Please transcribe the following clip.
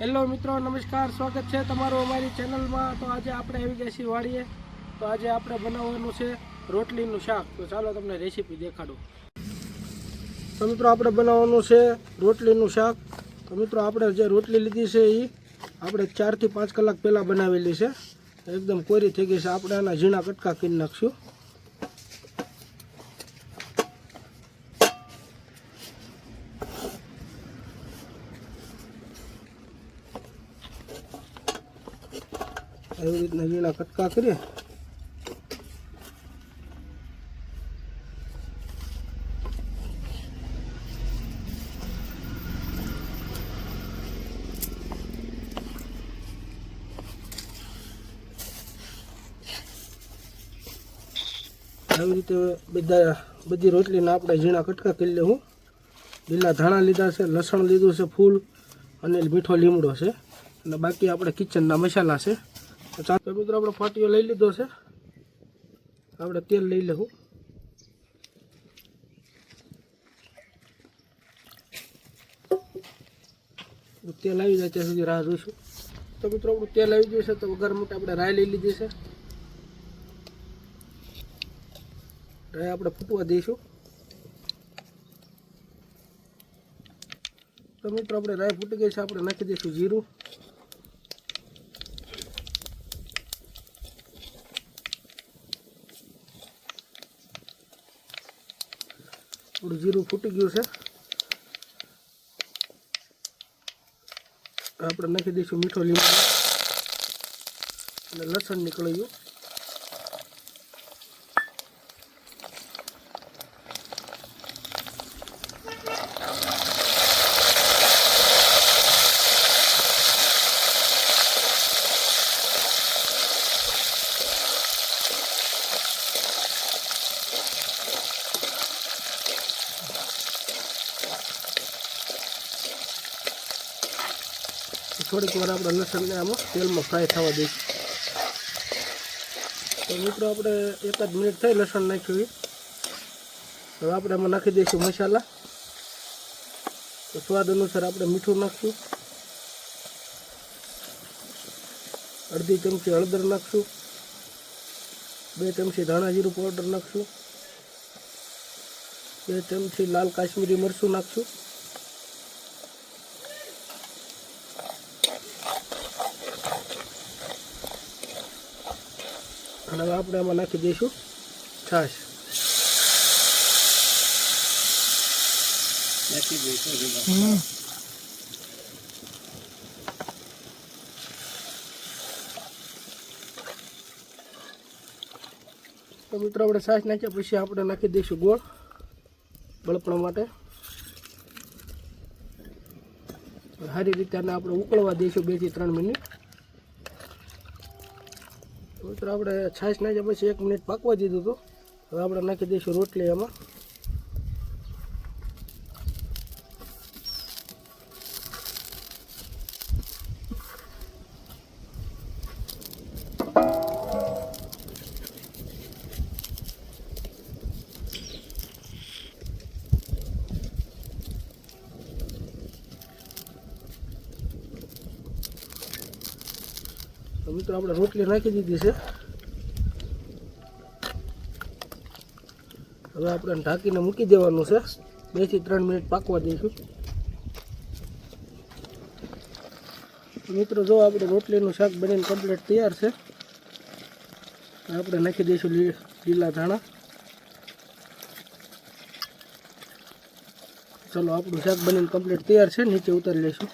Hello મિત્રો, નમસ્કાર. સ્વાગત છે તમારું અમારી ચેનલમાં. તો આજે આપણે આવી ગયા છીએ વાડીએ. તો આજે આપણે બનાવવાનું છે રોટલીનું શાક. તો ચાલો તમને રેસીપી દેખાડું. તો મિત્રો, આપણે બનાવવાનું છે રોટલીનું શાક. તો મિત્રો, આપણે જે રોટલી લીધી છે એ આપણે ચારથી પાંચ કલાક પહેલાં બનાવેલી છે. એકદમ કોરી થઈ ગઈ છે. આપણે આના ઝીણા કટકા કરી નાખશું. એવી રીતના વીણા કટકા કરીએ. આવી રીતે બધા બધી રોટલીના આપણે ઝીણા કટકા કરી લેવું લીલા ધાણા લીધા છે, લસણ લીધું છે, ફૂલ અને મીઠો લીમડો છે. અને બાકી આપણે કિચનના મસાલા છે. તો મિત્રો આપણે ફાટીઓ લઈ લીધો છે. આપણે તેલ લઈ લેવું. તેલ આવી જાય ત્યાં સુધી રાહ જોઈશું. તો મિત્રો આપણું તેલ આવી ગયું છે, તો વઘાર માટે આપણે રાય લઈ લીધી છે. રાય આપણે ફૂટવા દઈશું. તો મિત્રો, આપણે રાય ફૂટી ગઈ છે, આપણે નાખી દઈશું જીરું. થોડું જીરું ફૂટી ગયું છે. આપણે નાખી દઈશું મીઠો લીમડો. અને લસણ નીકળ્યું. થોડીક વાર આપણે લસણને આમાં તેલમાં ફ્રાય થવા દઈશું. તો મિત્રો આપણે એકાદ મિનિટ થઈ લસણ નાખ્યું હવે આપણે આમાં નાખી દઈશું મસાલા. તો સ્વાદ અનુસાર આપણે મીઠું નાખશું. અડધી ચમચી હળદર નાખશું. બે ચમચી ધાણા જીરું પાવડર નાખશું. બે ચમચી લાલ કાશ્મીરી મરચું નાખશું. અને હવે આપણે આમાં નાખી દઈશું છાશ. તો મિત્રો આપણે છાશ નાખ્યા પછી આપણે નાખી દઈશું ગોળ બળપણ માટે. સારી રીતે આને આપણે ઉકળવા દઈશું બેથી ત્રણ મિનિટ. મિત્રો, આપણે છાશ નાખ્યા પછી એક મિનિટ પાકવા દીધું હતું. હવે આપણે નાખી દઈશું રોટલી એમાં તો મિત્રો આપણે રોટલી નાખી દીધી છે. હવે આપણે ઢાંકીને મૂકી દેવાનું છે. બેથી ત્રણ મિનિટ પાકવા દઈશું. મિત્રો જો આપણે રોટલીનું શાક બનીને કમ્પ્લીટ તૈયાર છે આપણે નાખી દઈશું લીલા ધાણા. ચલો, આપણું શાક બનીને કમ્પ્લીટ તૈયાર છે. નીચે ઉતારી લઈશું.